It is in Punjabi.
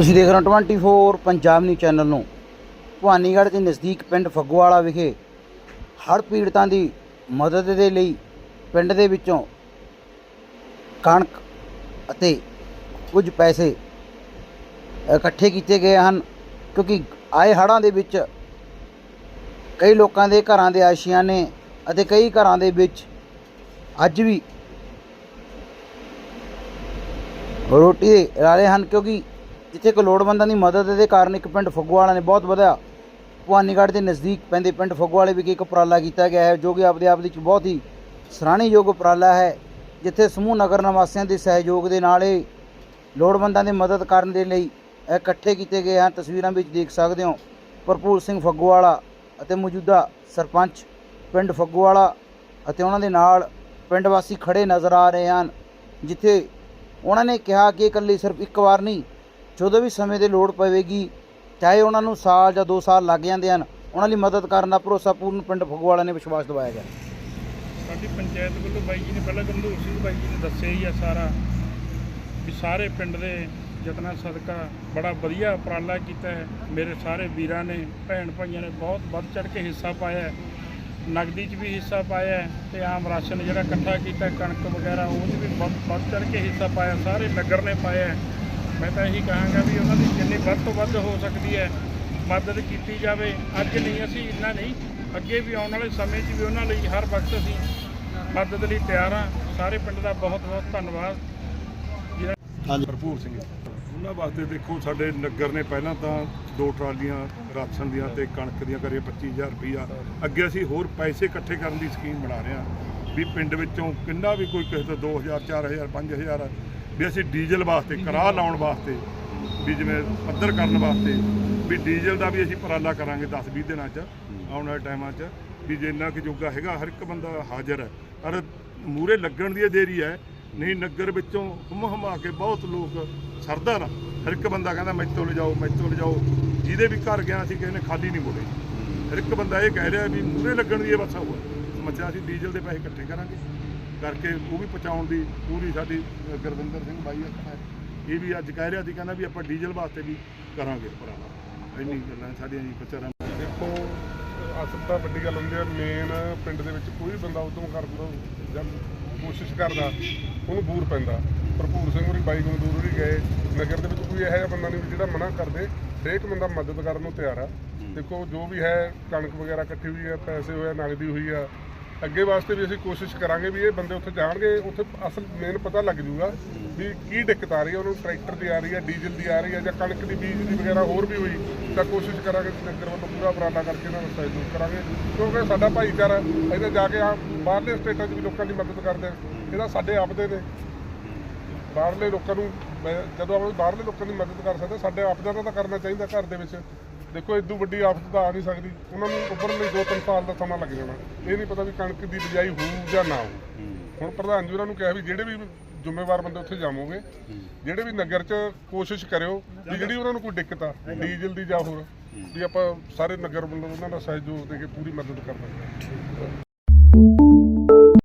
ਤੁਸੀਂ ਦੇਖ ਰਹੇ ਹੋ 24 ਪੰਜਾਬ ਨਿਊਜ਼ ਚੈਨਲ ਨੂੰ। ਭਵਾਨੀਗੜ੍ਹ ਦੇ ਨਜ਼ਦੀਕ ਪਿੰਡ ਫੱਗੂਵਾਲਾ ਵਿਖੇ ਹੜ੍ਹ ਪੀੜਤਾਂ ਦੀ ਮਦਦ ਦੇ ਲਈ ਪਿੰਡ ਦੇ ਵਿੱਚੋਂ ਕਣਕ ਅਤੇ ਕੁਝ ਪੈਸੇ ਇਕੱਠੇ ਕੀਤੇ ਗਏ ਹਨ ਕਿਉਂਕਿ ਆਏ ਹੜ੍ਹਾਂ ਦੇ ਵਿੱਚ ਕਈ ਲੋਕਾਂ ਦੇ ਘਰਾਂ ਦੇ ਆਸ਼ੀਆਂ ਨੇ ਅਤੇ ਕਈ ਘਰਾਂ ਦੇ ਵਿੱਚ ਅੱਜ ਵੀ ਰੋਟੀ ਦੇ ਰਾਲੇ ਹਨ ਕਿਉਂਕਿ ਜਿੱਥੇ ਕੋ ਲੋੜਵੰਦਾਂ ਦੀ ਮਦਦ ਦੇ ਕਾਰਨ ਇੱਕ ਪਿੰਡ ਫਗਵਾੜਾ ਨੇ ਬਹੁਤ ਵਧਿਆ। ਭਵਾਨੀਗੜ੍ਹ ਦੇ ਨਜ਼ਦੀਕ ਪੈਂਦੇ ਪਿੰਡ ਫਗਵਾੜੇ ਵਿਖੇ ਇੱਕ ਉਪਰਾਲਾ ਕੀਤਾ ਗਿਆ ਹੈ, ਜੋ ਕਿ ਆਪਦੇ ਆਪ ਵਿੱਚ ਬਹੁਤ ਹੀ ਸਰਾਹਣਯੋਗ ਉਪਰਾਲਾ ਹੈ, ਜਿੱਥੇ ਸਮੂਹ ਨਗਰ ਨਿਵਾਸੀਆਂ ਦੇ ਸਹਿਯੋਗ ਦੇ ਨਾਲ ਇਹ ਲੋੜਵੰਦਾਂ ਦੀ ਮਦਦ ਕਰਨ ਦੇ ਲਈ ਇਕੱਠੇ ਕੀਤੇ ਗਏ ਹਨ। ਤਸਵੀਰਾਂ ਵਿੱਚ ਦੇਖ ਸਕਦੇ ਹੋ, ਭਰਪੂਰ ਸਿੰਘ ਫੱਗੂਵਾਲਾ ਅਤੇ ਮੌਜੂਦਾ ਸਰਪੰਚ ਪਿੰਡ ਫੱਗੂਵਾਲਾ ਅਤੇ ਉਹਨਾਂ ਦੇ ਨਾਲ ਪਿੰਡ ਵਾਸੀ ਖੜੇ ਨਜ਼ਰ ਆ ਰਹੇ ਹਨ, ਜਿੱਥੇ ਉਹਨਾਂ ਨੇ ਕਿਹਾ ਕਿ ਇਕੱਲੀ ਸਿਰਫ ਇੱਕ ਵਾਰ ਨਹੀਂ ਜਦੋਂ ਵੀ ਸਮੇਂ ਦੀ ਲੋੜ ਪਵੇਗੀ, ਚਾਹੇ ਉਹਨਾਂ ਨੂੰ ਸਾਲ ਜਾਂ 2 ਸਾਲ ਲੱਗ ਜਾਂਦੇ ਹਨ, ਉਹਨਾਂ ਲਈ ਮਦਦ ਕਰਨ ਦਾ ਭਰੋਸਾ ਪੂਰਨ ਪਿੰਡ ਫਗਵਾੜਾ ਨੇ ਵਿਸ਼ਵਾਸ ਦਿਵਾਇਆ ਗਿਆ। ਸਾਡੀ ਪੰਚਾਇਤ ਵੱਲੋਂ ਬਾਈ ਜੀ ਨੇ ਪਹਿਲਾਂ ਗੰਦੂਰ ਸਿੰਘ ਬਾਈ ਜੀ ਨੇ ਦੱਸਿਆ ਹੀ ਆ ਸਾਰਾ ਵੀ ਸਾਰੇ ਪਿੰਡ ਦੇ ਜਤਨਾ ਸਦਕਾ ਬੜਾ ਵਧੀਆ ਉਪਰਾਲਾ ਕੀਤਾ ਹੈ। ਮੇਰੇ ਸਾਰੇ ਵੀਰਾਂ ਨੇ, ਭੈਣ ਭਾਈਆਂ ਨੇ ਬਹੁਤ ਵੱਧ ਚੜ ਕੇ ਹਿੱਸਾ ਪਾਇਆ ਹੈ। ਨਗਦੀ 'ਚ ਵੀ ਹਿੱਸਾ ਪਾਇਆ ਹੈ ਤੇ ਆਮ ਰਾਸ਼ਨ ਜਿਹੜਾ ਇਕੱਠਾ ਕੀਤਾ, ਕਣਕ ਵਗੈਰਾ, ਉਹ 'ਚ ਵੀ ਬਹੁਤ ਵੱਧ ਚੜ ਕੇ ਹਿੱਸਾ ਪਾਇਆ, ਸਾਰੇ ਨਗਰ ਨੇ ਪਾਇਆ ਮੈਂ ਤਾਂ ਇਹੀ ਕਹਾਂਗਾ ਵੀ ਉਹਨਾਂ ਦੀ ਜਿੰਨੀ ਵੱਧ ਤੋਂ ਵੱਧ ਹੋ ਸਕਦੀ ਹੈ ਮਦਦ ਕੀਤੀ ਜਾਵੇ। ਅੱਜ ਨਹੀਂ ਅਸੀਂ ਇੰਨਾ ਨਹੀਂ ਅੱਗੇ ਵੀ ਆਉਣ ਵਾਲੇ ਸਮੇਂ 'ਚ ਵੀ ਉਹਨਾਂ ਲਈ ਹਰ ਵਕਤ ਅਸੀਂ ਮਦਦ ਲਈ ਤਿਆਰ ਹਾਂ। ਸਾਰੇ ਪਿੰਡ ਦਾ ਬਹੁਤ ਬਹੁਤ ਧੰਨਵਾਦ। ਭਰਪੂਰ ਸਿੰਘ ਉਹਨਾਂ ਵਾਸਤੇ ਦੇਖੋ ਸਾਡੇ ਨਗਰ ਨੇ ਪਹਿਲਾਂ ਤਾਂ ਦੋ ਟਰਾਲੀਆਂ ਰਾਸ਼ਨ ਦੀਆਂ ਤੇ ਕਣਕ ਦੀਆਂ ਕਰੇ 25000 ਰੁਪਈਆ। ਅੱਗੇ ਅਸੀਂ ਹੋਰ ਪੈਸੇ ਇਕੱਠੇ ਕਰਨ ਦੀ ਸਕੀਮ ਬਣਾ ਰਹੇ ਹਾਂ ਵੀ ਪਿੰਡ ਵਿੱਚੋਂ ਕਿੰਨਾ ਵੀ ਕੋਈ ਕਿਸੇ ਤੋਂ 2000 4000 5000 ਵੀ ਅਸੀਂ ਡੀਜ਼ਲ ਵਾਸਤੇ, ਕਰਾਹ ਲਾਉਣ ਵਾਸਤੇ, ਵੀ ਜਿਵੇਂ ਪੱਧਰ ਕਰਨ ਵਾਸਤੇ, ਵੀ ਡੀਜ਼ਲ ਦਾ ਵੀ ਅਸੀਂ ਉਪਰਾਲਾ ਕਰਾਂਗੇ 10 20 ਦਿਨਾਂ 'ਚ, ਆਉਣ ਵਾਲੇ ਟਾਈਮਾਂ 'ਚ, ਵੀ ਜਿੰਨਾ ਇੰਨਾ ਕਿ ਜੋਗਾ ਹੈਗਾ, ਹਰ ਇੱਕ ਬੰਦਾ ਹਾਜ਼ਰ ਹੈ। ਪਰ ਮੂਰੇ ਲੱਗਣ ਦੀ ਇਹ ਦੇਰੀ ਹੈ, ਨਹੀਂ ਨਗਰ ਵਿੱਚੋਂ ਹਮ ਹਮਾ ਕੇ ਬਹੁਤ ਲੋਕ ਸਰਦਾ ਨਾ। ਹਰ ਇੱਕ ਬੰਦਾ ਕਹਿੰਦਾ ਮੈਥੋਂ ਲਿਜਾਓ ਮੈਥੋਂ ਲਿਜਾਓ। ਜਿਹਦੇ ਵੀ ਘਰ ਗਿਆ ਸੀ ਕਿਸੇ ਨੇ ਖਾਲੀ ਨਹੀਂ ਮੋੜੇ ਹਰ ਇੱਕ ਬੰਦਾ ਇਹ ਕਹਿ ਰਿਹਾ ਵੀ ਮੂਰੇ ਲੱਗਣ ਦੀ ਇਹ ਬਸ ਹੋਇਆ ਸਮੱਸਿਆ ਅਸੀਂ ਡੀਜ਼ਲ ਦੇ ਪੈਸੇ ਇਕੱਠੇ ਕਰਾਂਗੇ। ਕਰਕੇ ਉਹ ਵੀ ਪਹੁੰਚਾਉਣ ਦੀ ਪੂਰੀ ਸਾਡੀ ਗੁਰਵਿੰਦਰ ਸਿੰਘ ਬਾਈ ਅੱਖਾਂ ਇਹ ਵੀ ਅੱਜ ਕਹਿ ਰਿਹਾ ਸੀ ਕਹਿੰਦਾ ਵੀ ਆਪਾਂ ਡੀਜ਼ਲ ਵਾਸਤੇ ਵੀ ਕਰਾਂਗੇ ਉਪਰਾਲਾ ਇੰਨੀ ਗੱਲਾਂ ਸਾਡੀਆਂ ਜੀ ਵਿਚਾਰਾਂ ਦੇਖੋ ਅਸਲ ਤਾਂ ਵੱਡੀ ਗੱਲ ਹੁੰਦੀ ਹੈ ਮੇਨ ਪਿੰਡ ਦੇ ਵਿੱਚ ਕੋਈ ਬੰਦਾ ਉਦਮ ਕਰਦਾ ਜਾਂ ਕੋਸ਼ਿਸ਼ ਕਰਦਾ ਉਹਨੂੰ ਬੂਰ ਪੈਂਦਾ। ਭਰਪੂਰ ਸਿੰਘ ਹੋਰੀ ਬਾਈ ਗੰਦੂਰ ਹੋਰੀ ਗਏ ਨਗਰ ਦੇ ਵਿੱਚ ਕੋਈ ਇਹੋ ਜਿਹਾ ਬੰਦਾ ਨਹੀਂ ਜਿਹੜਾ ਮਨਾ ਕਰਦੇ ਹਰੇਕ ਬੰਦਾ ਮਦਦ ਕਰਨ ਨੂੰ ਤਿਆਰ ਆ। ਦੇਖੋ ਜੋ ਵੀ ਹੈ ਕਣਕ ਵਗੈਰਾ ਇਕੱਠੀ ਹੋਈ ਹੈ ਪੈਸੇ ਹੋਇਆ ਨਗਦੀ ਹੋਈ ਆ ਅੱਗੇ ਵਾਸਤੇ ਵੀ ਅਸੀਂ ਕੋਸ਼ਿਸ਼ ਕਰਾਂਗੇ ਵੀ ਇਹ ਬੰਦੇ ਉੱਥੇ ਜਾਣਗੇ, ਉੱਥੇ ਅਸਲ ਮੇਨ ਪਤਾ ਲੱਗ ਜੂਗਾ ਵੀ ਕੀ ਦਿੱਕਤ ਆ ਰਹੀ ਹੈ, ਉਹਨੂੰ ਟਰੈਕਟਰ ਦੀ ਆ ਰਹੀ ਹੈ ਡੀਜ਼ਲ ਦੀ ਆ ਰਹੀ ਹੈ ਜਾਂ ਕਣਕ ਦੀ ਬੀਜ ਦੀ ਵਗੈਰਾ ਹੋਰ ਵੀ ਹੋਈ, ਤਾਂ ਕੋਸ਼ਿਸ਼ ਕਰਾਂਗੇ ਕਿ ਵੱਲੋਂ ਪੂਰਾ ਉਪਰਾਲਾ ਕਰਕੇ ਇਹਨਾਂ ਨੂੰ ਸਹਿਯੋਗ ਕਰਾਂਗੇ, ਕਿਉਂਕਿ ਸਾਡਾ ਭਾਈਚਾਰਾ ਇਹਦੇ ਜਾ ਕੇ ਆ ਬਾਹਰਲੇ ਸਟੇਟਾਂ 'ਚ ਵੀ ਲੋਕਾਂ ਦੀ ਮਦਦ ਕਰਦੇ ਆ, ਇਹਦਾ ਸਾਡੇ ਆਪਦੇ ਨੇ। ਬਾਹਰਲੇ ਲੋਕਾਂ ਨੂੰ ਜਦੋਂ ਆਪਾਂ ਬਾਹਰਲੇ ਲੋਕਾਂ ਦੀ ਮਦਦ ਕਰ ਸਕਦੇ, ਸਾਡੇ ਆਪਦਾ ਦਾ ਤਾਂ ਕਰਨਾ ਚਾਹੀਦਾ ਘਰ ਦੇ ਵਿੱਚ। ਦੇਖੋ ਇਦੋਂ ਵੱਡੀ ਆਫਤ ਤਾਂ ਆ ਨਹੀਂ ਸਕਦੀ। ਉਹਨਾਂ ਨੂੰ ਉੱਭਰਨ ਲਈ 2-3 ਸਾਲ ਦਾ ਸਮਾਂ ਲੱਗ ਜਾਣਾ। ਇਹ ਨਹੀਂ ਪਤਾ ਵੀ ਕਣਕ ਦੀ ਬਿਜਾਈ ਹੋਊ ਜਾਂ ਨਾ ਹੋਊ। ਹੁਣ ਪ੍ਰਧਾਨ ਜੀ ਉਹਨਾਂ ਨੂੰ ਕਿਹਾ ਵੀ ਜਿਹੜੇ ਵੀ ਜ਼ਿੰਮੇਵਾਰ ਬੰਦੇ ਉੱਥੇ ਜਾਵੋਗੇ ਜਿਹੜੇ ਵੀ ਨਗਰ 'ਚ ਕੋਸ਼ਿਸ਼ ਕਰਿਓ ਵੀ ਜਿਹੜੀ ਉਹਨਾਂ ਨੂੰ ਕੋਈ ਦਿੱਕਤ ਆ ਡੀਜ਼ਲ ਦੀ ਜਾਂ ਹੋਰ ਵੀ ਆਪਾਂ ਸਾਰੇ ਨਗਰ ਵੱਲੋਂ ਉਹਨਾਂ ਦਾ ਸਹਿਯੋਗ ਦੇ ਕੇ ਪੂਰੀ ਮਦਦ ਕਰਨਾ